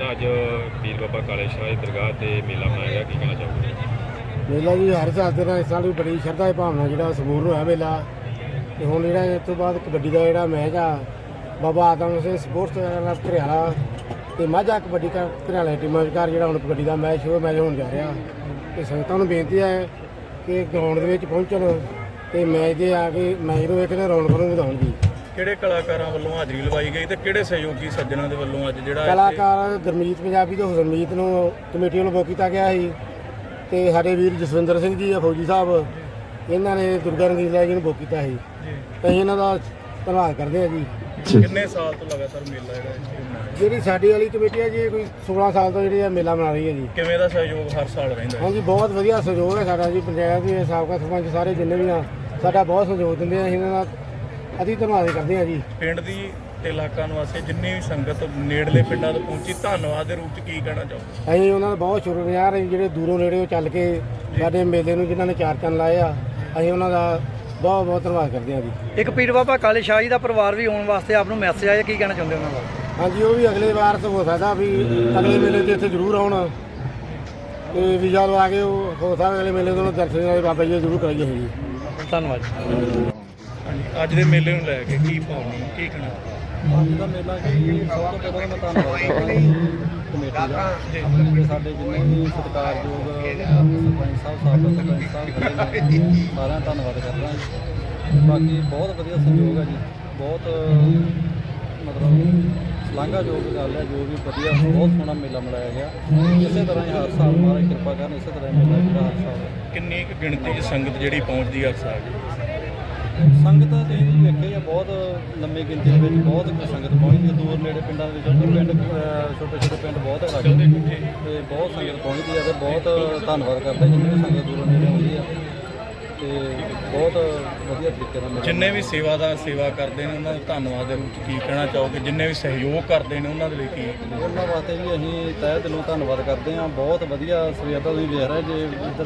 ਅੱਜ ਪੀਰ ਬਾਬਾ ਕਾਲੇ ਦੀ ਦਰਗਾਹ ਤੇ ਮੇਲਾ ਮਨਾਇਆ ਗਿਆ, ਕੀ ਕਹਿਣਾ ਚਾਹੋਗੇ? ਮੇਲਾ ਜੀ ਹਰ ਸਾਲ ਦੇ ਨਾਲ ਇਸ ਸਾਲ ਵੀ ਬੜੀ ਸ਼ਰਧਾ ਦੀ ਭਾਵਨਾ ਜਿਹੜਾ ਸਮੂਰ ਹੋਇਆ ਮੇਲਾ। ਤੇ ਹੁਣ ਜਿਹੜਾ ਇਸ ਤੋਂ ਬਾਅਦ ਕਬੱਡੀ ਦਾ ਜਿਹੜਾ ਮੈਚ ਆ, ਬਾਬਾ ਆਦਮ ਸਿੰਘ ਸਪੋਰਟਸ ਦਾ ਘਰਿਆਲਾ ਤੇ ਮਾਝਾ ਕਬੱਡੀ ਦਾ ਘਰਿਆਲਾ ਟੀਮਾਂ ਵਿਚਕਾਰ ਜਿਹੜਾ ਹੁਣ ਕਬੱਡੀ ਦਾ ਮੈਚ, ਉਹ ਮੈਚ ਹੋਣ ਜਾ ਰਿਹਾ। ਤੇ ਸੰਗਤਾਂ ਨੂੰ ਬੇਨਤੀ ਹੈ ਕਿ ਗਰਾਊਂਡ ਦੇ ਵਿੱਚ ਪਹੁੰਚਣ ਤੇ ਮੈਚ ਦੇ ਆ ਕੇ ਮੈਚ ਨੂੰ ਵੇਖਣ, ਰੌਣਕ ਨੂੰ ਵਧਾਉਣ ਜੀ ਕਿਹੜੇ ਕਲਾਕਾਰਾਂ ਵੱਲੋਂ ਹਾਜ਼ਰੀ ਲਵਾਈ ਗਈ ਤੇ ਕਿਹੜੇ ਸਹਿਯੋਗੀ ਸੱਜਣਾ ਦੇ ਵੱਲੋਂ ਅੱਜ ਜਿਹੜਾ ਕਲਾਕਾਰ ਗੁਰਮੀਤ ਪੰਜਾਬੀ ਤੇ ਹੁਸਨਮੀਤ ਨੂੰ ਕਮੇਟੀ ਵੱਲੋਂ ਬੁੱਕ ਕੀਤਾ ਗਿਆ ਸੀ ਤੇ ਸਾਡੇ ਵੀਰ ਜਸਵਿੰਦਰ ਸਿੰਘ ਜੀ ਆ ਫੌਜੀ ਸਾਹਿਬ ਇਹਨਾਂ ਨੇ ਦੁਰਗਾ ਰੰਗੀਲਾ ਜੀ ਨੂੰ ਬੁੱਕ ਕੀਤਾ ਸੀ। ਅਸੀਂ ਇਹਨਾਂ ਦਾ ਧੰਨਵਾਦ ਕਰਦੇ ਹਾਂ ਜੀ। ਕਿੰਨੇ ਸਾਲ ਤੋਂ ਲਗਾਤਾਰ ਮੇਲਾ ਜਿਹੜਾ ਇੱਥੇ? ਜਿਹੜੀ ਸਾਡੀ ਵਾਲੀ ਕਮੇਟੀ ਹੈ ਜੀ ਇਹ ਕੋਈ 16 ਸਾਲ ਤੋਂ ਜਿਹੜੀ ਇਹ ਮੇਲਾ ਮਨਾ ਰਹੀ ਹੈ ਜੀ। ਕਿਵੇਂ ਦਾ ਸਹਿਯੋਗ ਹਰ ਸਾਲ ਰਹਿੰਦਾ ਹੈ? ਹਾਂਜੀ ਬਹੁਤ ਵਧੀਆ ਸਹਿਯੋਗ ਹੈ ਸਾਡਾ ਜੀ ਪੰਚਾਇਤ ਦੇ ਸਾਬਕਾ ਸਰਪੰਚ ਸਾਰੇ ਜਿੰਨੇ ਵੀ ਆ ਸਾਡਾ ਬਹੁਤ ਸਹਿਯੋਗ ਦਿੰਦੇ ਆ ਇਹਨਾਂ ਦਾ ਅਤੀ ਧੰਨਵਾਦ ਕਰਦੇ ਹਾਂ ਜੀ। ਪਿੰਡ ਦੀ ਤੇ ਇਲਾਕਾ ਨਿਵਾਸੀ ਜਿੰਨੀ ਵੀ ਸੰਗਤ ਨੇੜਲੇ ਪਿੰਡਾਂ ਤੋਂ ਪਹੁੰਚੀ ਧੰਨਵਾਦ ਦੇ ਰੂਪ ਚ ਕੀ ਕਹਿਣਾ ਚਾਹੋਗੇ? ਅਸੀਂ ਉਹਨਾਂ ਦਾ ਬਹੁਤ ਸ਼ੁਕਰਗੁਜ਼ਾਰ ਹਾਂ ਜਿਹੜੇ ਦੂਰੋਂ ਨੇੜੇੋਂ ਚੱਲ ਕੇ ਸਾਡੇ ਮੇਲੇ ਨੂੰ ਜਿਨ੍ਹਾਂ ਨੇ ਚਾਰ ਚੰਨ ਲਾਏ ਆ ਅਸੀਂ ਉਹਨਾਂ ਦਾ ਬਹੁਤ ਬਹੁਤ ਧੰਨਵਾਦ ਕਰਦੇ ਹਾਂ ਜੀ। ਇੱਕ ਪੀਰ ਬਾਬਾ ਕਾਲੇ ਸ਼ਾਹ ਜੀ ਦਾ ਪਰਿਵਾਰ ਵੀ ਆਉਣ ਵਾਸਤੇ ਆਪ ਨੂੰ ਮੈਸੇਜ ਆਇਆ ਕੀ ਕਹਿਣਾ ਚਾਹੁੰਦੇ ਉਹਨਾਂ ਦਾ? ਹਾਂਜੀ ਉਹ ਵੀ ਅਗਲੇ ਵਾਰ ਤੋਂ ਹੋ ਸਕਦਾ ਵੀ ਅਗਲੇ ਮੇਲੇ ਤੇ ਇੱਥੇ ਜ਼ਰੂਰ ਆਉਣ। ਤੇ ਵੀਜ਼ਾ ਲਵਾ ਕੇ ਉਹ ਹੋ ਸਕਦਾ ਅਗਲੇ ਮੇਲੇ ਤੋਂ ਦਰਸ਼ਨ ਵਾਲੇ ਬਾਬਾ ਜੀ ਦੇ ਜ਼ਰੂਰ ਕਰਾਈਏ ਅਸੀਂ। ਜੀ। ਧੰਨਵਾਦ ਅੱਜ ਦੇ ਮੇਲੇ ਨੂੰ ਲੈ ਕੇ ਕੀ ਭਾਵਨਾ ਕੀ ਕਹਿਣਾ? ਅੱਜ ਦਾ ਮੇਲਾ ਕੀ ਸਭ ਤੋਂ ਪਹਿਲਾਂ ਤਾਂ ਮੈਂ ਧੰਨਵਾਦ ਕਰਦਾ ਕਮੇਟੀ ਦਾ ਤੇ ਸਾਡੇ ਜਿੰਨੇ ਵੀ ਸਤਿਕਾਰਯੋਗ ਸਰਪੰਚ ਸਾਹਿਬ ਸਰਪੰਚ ਸਾਹਿਬ ਖੜੇ ਨੇ ਸਾਰਿਆਂ ਦਾ ਧੰਨਵਾਦ ਕਰਦਾ ਬਾਕੀ ਬਹੁਤ ਵਧੀਆ ਸਹਿਯੋਗ ਹੈ ਜੀ। ਬਹੁਤ ਮਤਲਬ ਸ਼ਲਾਘਾਯੋਗ ਗੱਲ ਹੈ ਜੋ ਵੀ ਵਧੀਆ ਬਹੁਤ ਸੋਹਣਾ ਮੇਲਾ ਮਨਾਇਆ ਗਿਆ। ਇਸੇ ਤਰ੍ਹਾਂ ਹੀ ਹਰ ਸਾਲ ਮਹਾਰਾਜ ਕਿਰਪਾ ਕਰਨ ਇਸੇ ਤਰ੍ਹਾਂ ਮੇਲਾ ਜਿਹੜਾ ਹਰ ਸਾਲ। ਕਿੰਨੀ ਕੁ ਗਿਣਤੀ 'ਚ ਸੰਗਤ ਜਿਹੜੀ ਪਹੁੰਚਦੀ ਹਰ ਸਾਲ? ਜੀ ਸੰਗਤ ਤੁਸੀਂ ਵੀ ਵੇਖਿਆ ਹੀ ਆ ਬਹੁਤ ਲੰਮੀ ਗਿਣਤੀ ਦੇ ਵਿੱਚ ਬਹੁਤ ਸੰਗਤ ਪਹੁੰਚਦੀ ਹੈ। ਦੂਰ ਨੇੜੇ ਪਿੰਡਾਂ ਦੇ ਵਿੱਚ ਉੱਧਰ ਪਿੰਡ ਛੋਟੇ ਛੋਟੇ ਪਿੰਡ ਬਹੁਤ ਹੈ ਸਾਡੇ ਤੇ ਬਹੁਤ ਸੰਗਤ ਪਹੁੰਚਦੀ ਹੈ ਤੇ ਬਹੁਤ ਧੰਨਵਾਦ ਕਰਦਾ ਜਿੰਨੀ ਵੀ ਸੰਗਤ ਦੂਰੋਂ ਨੇੜੇ ਆਉਂਦੀ ਹੈ। ਬਹੁਤ ਵਧੀਆ ਤਰੀਕੇ ਨਾਲ ਜਿੰਨੇ ਵੀ ਸੇਵਾਦਾਰ ਸੇਵਾ ਕਰਦੇ ਨੇ ਉਹਨਾਂ ਦਾ ਧੰਨਵਾਦ ਦੇ ਰੂਪ ਚ ਕੀ ਕਹਿਣਾ ਚਾਹੋਗੇ? ਜਿੰਨੇ ਵੀ ਸਹਿਯੋਗ ਕਰਦੇ ਨੇ ਉਹਨਾਂ ਦੇ ਲਈ ਕੀ? ਉਹਨਾਂ ਵਾਸਤੇ ਵੀ ਅਸੀਂ ਤਹਿ ਦਿਲੋਂ ਧੰਨਵਾਦ ਕਰਦੇ ਹਾਂ। ਬਹੁਤ ਵਧੀਆ ਸਵੇਰ ਦਾ ਤੁਸੀਂ ਵੇਖ ਰਹੇ ਜੇ ਇੱਧਰ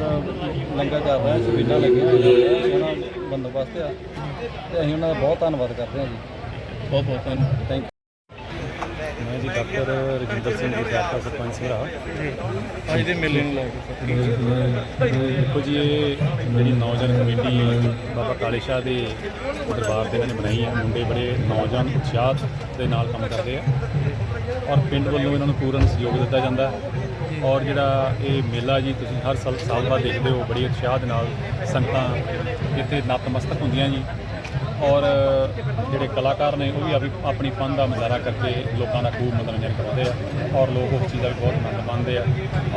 ਲੰਗਰ ਚੱਲ ਰਿਹਾ ਸਵੀਲਾਂ ਲੱਗੀਆਂ ਹੋਈਆਂ ਸੋਹਣਾ ਬੰਦੋਬਸਤ ਆ। ਤੇ ਅਸੀਂ ਉਹਨਾਂ ਦਾ ਬਹੁਤ ਧੰਨਵਾਦ ਕਰਦੇ ਹਾਂ ਜੀ। ਬਹੁਤ ਬਹੁਤ ਧੰਨਵਾਦ। ਥੈਂਕ ਮੈਂ ਜੀ ਡਾਕਟਰ ਰਜਿੰਦਰ ਸਿੰਘ ਜੀ ਸਾਬਕਾ ਸਰਪੰਚ ਸਰਾ ਅੱਜ ਦੇ ਮੇਲੇ ਨੂੰ ਲੈ ਕੇ ਦੇਖੋ ਜੀ ਇਹ ਜਿਹੜੀ ਨੌਜਵਾਨ ਕਮੇਟੀ ਬਾਬਾ ਕਾਲੇ ਸ਼ਾਹ ਦੇ ਦਰਬਾਰ ਦੇ ਵਿੱਚ ਬਣਾਈ ਹੈ ਮੁੰਡੇ ਬੜੇ ਨੌਜਵਾਨ ਉਤਸ਼ਾਹ ਦੇ ਨਾਲ ਕੰਮ ਕਰਦੇ ਆ। ਔਰ ਪਿੰਡ ਵੱਲੋਂ ਇਹਨਾਂ ਨੂੰ ਪੂਰਨ ਸਹਿਯੋਗ ਦਿੱਤਾ ਜਾਂਦਾ ਹੈ। ਔਰ ਜਿਹੜਾ ਇਹ ਮੇਲਾ ਜੀ ਤੁਸੀਂ ਹਰ ਸਾਲ ਸਾਲ ਬਾਅਦ ਦੇਖਦੇ ਹੋ ਬੜੀ ਉਤਸ਼ਾਹ ਦੇ ਨਾਲ ਸੰਗਤਾਂ ਇੱਥੇ ਨਤਮਸਤਕ ਹੁੰਦੀਆਂ ਜੀ। ਔਰ ਜਿਹੜੇ ਕਲਾਕਾਰ ਨੇ ਉਹ ਵੀ ਆਪਣੀ ਆਪਣੀ ਫਨ ਦਾ ਮੁਜ਼ਾਹਰਾ ਕਰਕੇ ਲੋਕਾਂ ਦਾ ਖੂਬ ਮਨੋਰੰਜਨ ਕਰਦੇ ਆ ਔਰ ਲੋਕ ਉਸ ਚੀਜ਼ ਦਾ ਵੀ ਬਹੁਤ ਆਨੰਦ ਮਾਣਦੇ ਆ।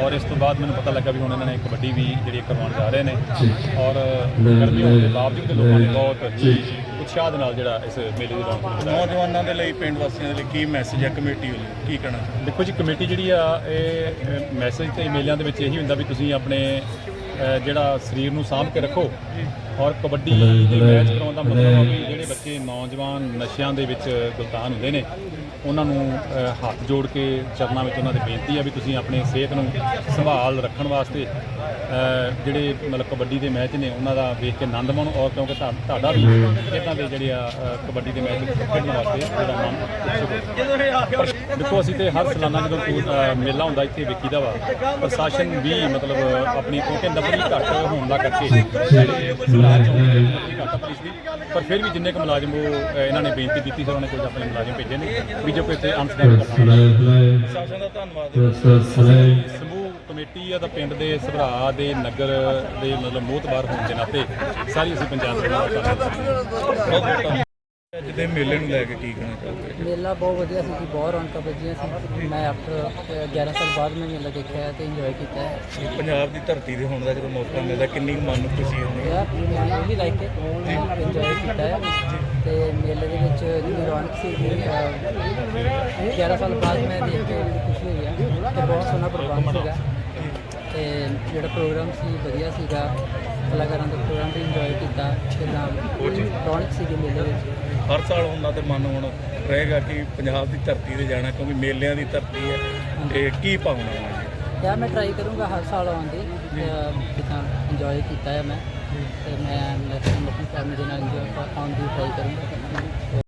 ਔਰ ਇਸ ਤੋਂ ਬਾਅਦ ਮੈਨੂੰ ਪਤਾ ਲੱਗਾ ਵੀ ਹੁਣ ਇਹਨਾਂ ਨੇ ਕਬੱਡੀ ਵੀ ਜਿਹੜੀ ਕਰਵਾਉਣ ਜਾ ਰਹੇ ਨੇ ਔਰ ਗਰਮੀ ਹੋਣ ਦੇ ਬਾਵਜੂਦ ਲੋਕਾਂ ਨੇ ਬਹੁਤ ਉਤਸ਼ਾਹ ਦੇ ਨਾਲ ਜਿਹੜਾ ਇਸ ਮੇਲੇ ਦੀ ਰੌਣਕ ਨੌਜਵਾਨਾਂ ਦੇ ਲਈ ਪਿੰਡ ਵਾਸੀਆਂ ਦੇ ਲਈ ਕੀ ਮੈਸੇਜ ਹੈ ਕਮੇਟੀ ਵੱਲੋਂ? ਕੀ ਕਹਿਣਾ? ਦੇਖੋ ਜੀ ਕਮੇਟੀ ਜਿਹੜੀ ਆ ਇਹ ਮੈਸੇਜ ਤੇ ਮੇਲਿਆਂ ਦੇ ਵਿੱਚ ਇਹੀ ਹੁੰਦਾ ਵੀ ਤੁਸੀਂ ਆਪਣੇ ਜਿਹੜਾ ਸਰੀਰ ਨੂੰ ਸਾਂਭ ਕੇ ਰੱਖੋ ਔਰ ਕਬੱਡੀ ਦੇ ਮੈਚ ਕਰਾਉਣ ਦਾ ਮਤਲਬ ਆ ਵੀ ਜਿਹੜੇ ਬੱਚੇ ਨੌਜਵਾਨ ਨਸ਼ਿਆਂ ਦੇ ਵਿੱਚ ਗੁਲਤਾਨ ਹੁੰਦੇ ਨੇ। ਉਹਨਾਂ ਨੂੰ ਹੱਥ ਜੋੜ ਕੇ ਚਰਨਾਂ ਵਿੱਚ ਉਹਨਾਂ ਦੀ ਬੇਨਤੀ ਆ ਵੀ ਤੁਸੀਂ ਆਪਣੀ ਸਿਹਤ ਨੂੰ ਸੰਭਾਲ ਰੱਖਣ ਵਾਸਤੇ ਜਿਹੜੇ ਮਤਲਬ ਕਬੱਡੀ ਦੇ ਮੈਚ ਨੇ, ਉਹਨਾਂ ਦਾ ਵੇਖ ਕੇ ਆਨੰਦ ਮਾਣੋ ਔਰ ਕਿਉਂਕਿ ਤੁਹਾ- ਤੁਹਾਡਾ ਵੀ ਇਦਾਂ ਦੇ ਜਿਹੜੇ ਆ ਕਬੱਡੀ ਦੇ ਮੈਚ ਖੇਡਣ ਵਾਸਤੇ ਜਿਹੜਾ ਮਨ ਦੇਖੋ, ਅਸੀਂ ਤੇ ਹਰ ਸਾਲਾਨਾ ਜਦੋਂ ਮੇਲਾ ਹੁੰਦਾ ਇੱਥੇ ਵੇਖੀਦਾ ਵਾ, ਪ੍ਰਸ਼ਾਸਨ ਵੀ ਮਤਲਬ ਆਪਣੀ ਕਿਉਂਕਿ ਨਫਰੀ ਘੱਟ ਹੋਣ ਦਾ ਕਰਕੇ, ਜਿਹੜੇ ਮੁਲਾਜ਼ਮ ਘੱਟ ਆ ਪੁਲਿਸ ਦੀ। ਪਰ ਫਿਰ ਵੀ ਜਿੰਨੇ ਕੁ ਮੁਲਾਜ਼ਮ ਉਹ ਇਹਨਾਂ ਨੇ ਬੇਨਤੀ ਕੀਤੀ ਸੀ, ਉਹਨਾਂ ਨੇ ਕੁਝ ਆਪਣੇ ਮੁਲਾਜ਼ਮ ਭੇਜੇ ਨੇ, ਵੀ ਜੇ ਕੋਈ ਇੱਥੇ ਕਰਨਾ। ਪ੍ਰਸ਼ਾਸਨ ਦਾ ਧੰਨਵਾਦ। ਸਮੂਹ ਕਮੇਟੀ ਆ ਤਾਂ ਪਿੰਡ ਦੇ ਸਭਰਾ ਦੇ ਨਗਰ ਦੇ ਮਤਲਬ ਮੋਹਤਬਾਰ ਹੋਣ ਦੇ ਨਾਤੇ ਸਾਰੀ ਅਸੀਂ ਪੰਜਾਬ ਦੇ ਹਾਂ ਅੱਜ ਦੇ ਮੇਲੇ ਨੂੰ ਲੈ ਕੇ ਕੀ ਕਹਿਣਾ ਚਾਹੋਗੇ? ਮੇਲਾ ਬਹੁਤ ਵਧੀਆ ਸੀ ਜੀ ਬਹੁਤ ਰੌਣਕਾਂ ਵੱਜੀਆਂ ਸੀ। ਮੈਂ ਆਫਟਰ 11 ਸਾਲ ਬਾਅਦ ਮੈਂ ਮੇਲਾ ਦੇਖਿਆ ਹੈ ਤੇ ਇੰਜੋਏ ਕੀਤਾ। ਹੈ ਪੰਜਾਬ ਦੀ ਧਰਤੀ ਤੇ ਹੋਣ ਦਾ ਜਦੋਂ ਮੌਕਾ ਮਿਲਦਾ ਕਿੰਨੀ ਕੁ ਮਨ ਨੂੰ ਖੁਸ਼ੀ ਹੁੰਦੀ ਹੈ? ਮੈਂ ਵੀ ਲਾਈਕ ਇਟ ਇੰਜੋਏ ਕੀਤਾ ਹੈ। ਤੇ ਮੇਲੇ ਦੇ ਵਿੱਚ ਜਿਹੜੀ ਰੌਣਕ ਸੀ ਜੀ, ਅਹ, 11 ਸਾਲ ਬਾਅਦ ਮੈਂ ਦੇਖ ਕੇ ਬੜੀ ਖੁਸ਼ੀ ਹੋਈ ਹੈ ਤੇ ਬਹੁਤ ਸੋਹਣਾ ਪ੍ਰੋਗਰਾਮ ਸੀਗਾ। ਤੇ ਜਿਹੜਾ ਪ੍ਰੋਗਰਾਮ ਸੀ ਵਧੀਆ ਸੀਗਾ। ਕਲਾਕਾਰਾਂ ਦਾ ਪ੍ਰੋਗਰਾਮ ਵੀ ਇੰਜੋਏ ਕੀਤਾ। ਤੇ ਨਾਲ ਰੌਣਕ ਸੀਗੀ ਮੇਲੇ ਵਿੱਚ। ਹਰ ਸਾਲ ਉਹਨਾਂ ਤੇ ਮਨ ਹੁਣ ਰਹੇਗਾ ਕਿ ਪੰਜਾਬ ਦੀ ਧਰਤੀ ਤੇ ਜਾਣਾ ਕਿਉਂਕਿ ਮੇਲਿਆਂ ਦੀ ਧਰਤੀ ਹੈ ਤੇ ਕੀ ਪਾਉਣਾ ਹੈ? ਯਾਰ ਮੈਂ ਟਰਾਈ ਕਰੂੰਗਾ ਹਰ ਸਾਲ ਆਉਣ ਦੀ ਜਿੱਦਾਂ ਇੰਜੋਏ ਕੀਤਾ ਹੈ ਮੈਂ ਤੇ ਮੈਂ ਮੈਕਸਿਮਮ ਆਪਣੀ ਫੈਮਿਲੀ ਦੇ ਨਾਲ ਇੰਜੋਏ ਆਉਣ ਦੀ ਟਰਾਈ ਕਰੂੰਗਾ।